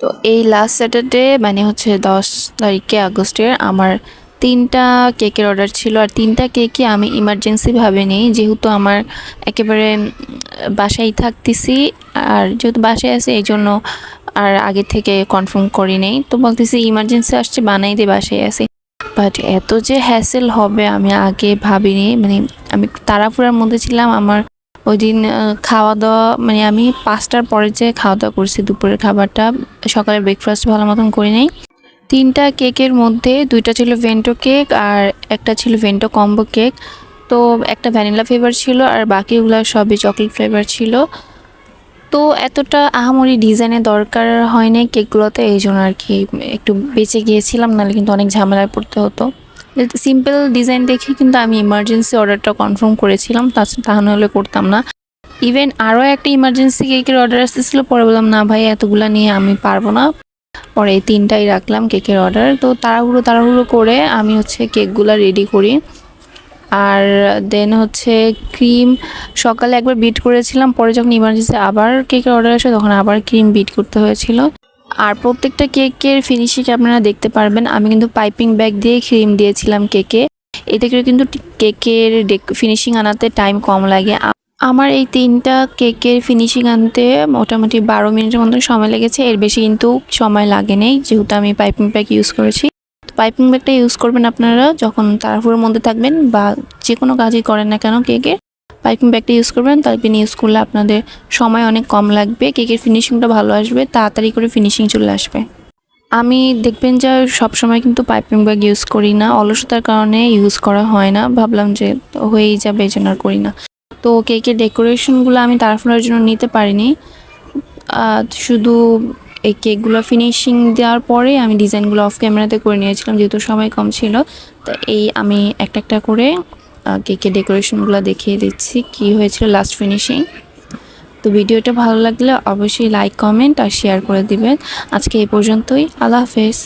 তো এই last Saturday মানে হচ্ছে দশ তারিখে আগস্টের, আমার তিনটা কেকের অর্ডার ছিল। আর তিনটা কেকই আমি ইমার্জেন্সি ভাবে নিই। যেহেতু আমার একেবারে বাসায় থাকতেছি, আর যেহেতু বাসায় আছে, এই জন্য আর আগে থেকে কনফার্ম করি নেই। তো বলতেছি ইমার্জেন্সি আসছে, বানাই দিয়ে বাসায় আসি বাট এত যে হ্যাসেল হবে, আমি আগে ভাবিনি। মানে আমি তাড়াহুড়ার মধ্যে ছিলাম। আমার ওই দিন খাওয়া দাওয়া মানে আমি পাঁচটার পরে যে খাওয়া দাওয়া করছি, দুপুরের খাবারটা, সকালে ব্রেকফাস্ট ভালো মতন করি নাই। তিনটা কেকের মধ্যে দুইটা ছিল ভেন্টো কেক আর একটা ছিল ভেন্টো কম্বো কেক তো একটা ভ্যানিলা ফ্লেভার ছিল আর বাকিগুলো সবই চকলেট ফ্লেভার ছিল। তো এতটা আহামরি ডিজাইনের দরকার হয় নাই কেকগুলোতে এই জন্য আর কি একটু বেঁচে গিয়েছিলাম, নাহলে কিন্তু অনেক ঝামেলায় পড়তে হতো। সিম্পল ডিজাইন দেখে কিন্তু আমি ইমার্জেন্সি অর্ডারটা কনফার্ম করেছিলাম, তা- নাহলে করতাম না। ইভেন আরও একটা ইমার্জেন্সি কেকের অর্ডার আসতেছিল, পরে বললাম, না ভাই, এতগুলা নিয়ে আমি পারব না। পরে এই তিনটাই রাখলাম কেকের অর্ডার তো তাড়াহুড়ো তাড়াহুড়ো করে আমি হচ্ছে কেকগুলো রেডি করি। আর দেন হচ্ছে ক্রিম সকালে একবার বিট করেছিলাম, পরে যখন ইমার্জেন্সি আবার কেকের অর্ডার আসে, তখন আবার ক্রিম বিট করতে হয়েছিল। আর প্রত্যেকটা কেকের ফিনিশিং আপনারা দেখতে পারবেন। আমি কিন্তু পাইপিং ব্যাগ দিয়ে ক্রিম দিয়েছিলাম কেকে। এতে করে কিন্তু কেকের ফিনিশিং আনাতে টাইম কম লাগে। আমার এই তিনটা কেকের ফিনিশিং আনতে মোটামুটি বারো মিনিটের মতন সময় লেগেছে। এর বেশি কিন্তু সময় লাগে নেই, যেহেতু আমি পাইপিং ব্যাগ ইউজ করেছি। পাইপিং ব্যাগটা ইউজ করবেন আপনারা যখন তাড়াহুড়োর মধ্যে থাকবেন বা যে কোনো কাজই করেন না কেন কেকের পাইপিং ব্যাগটা ইউজ করবেন পাইপিং ইউজ করলে আপনাদের সময় অনেক কম লাগবে। কেকের ফিনিশিংটা ভালো আসবে, তাড়াতাড়ি করে ফিনিশিং চলে আসবে। আমি দেখবেন যে সবসময় কিন্তু পাইপিং ব্যাগ ইউজ করি না, অলসতার কারণে ইউজ করা হয় না। ভাবলাম যে হয়েই যাবে, এই জন্য আর করি না। তো কেকের ডেকোরেশনগুলো আমি তাড়াহুড়োর জন্য নিতে পারিনি। শুধু এই কেকগুলো ফিনিশিং দেওয়ার পরে আমি ডিজাইনগুলো অফ ক্যামেরাতে করে নিয়েছিলাম, যেহেতু সময় কম ছিল। তো এই আমি একটা একটা করে কেকের ডেকোরেশনগুলো দেখিয়ে দিচ্ছি কি হয়েছিল লাস্ট ফিনিশিং তো ভিডিওটা ভালো লাগলে অবশ্যই লাইক কমেন্ট আর শেয়ার করে দিবেন। আজকে এই পর্যন্তই, আল্লাহ হাফেজ।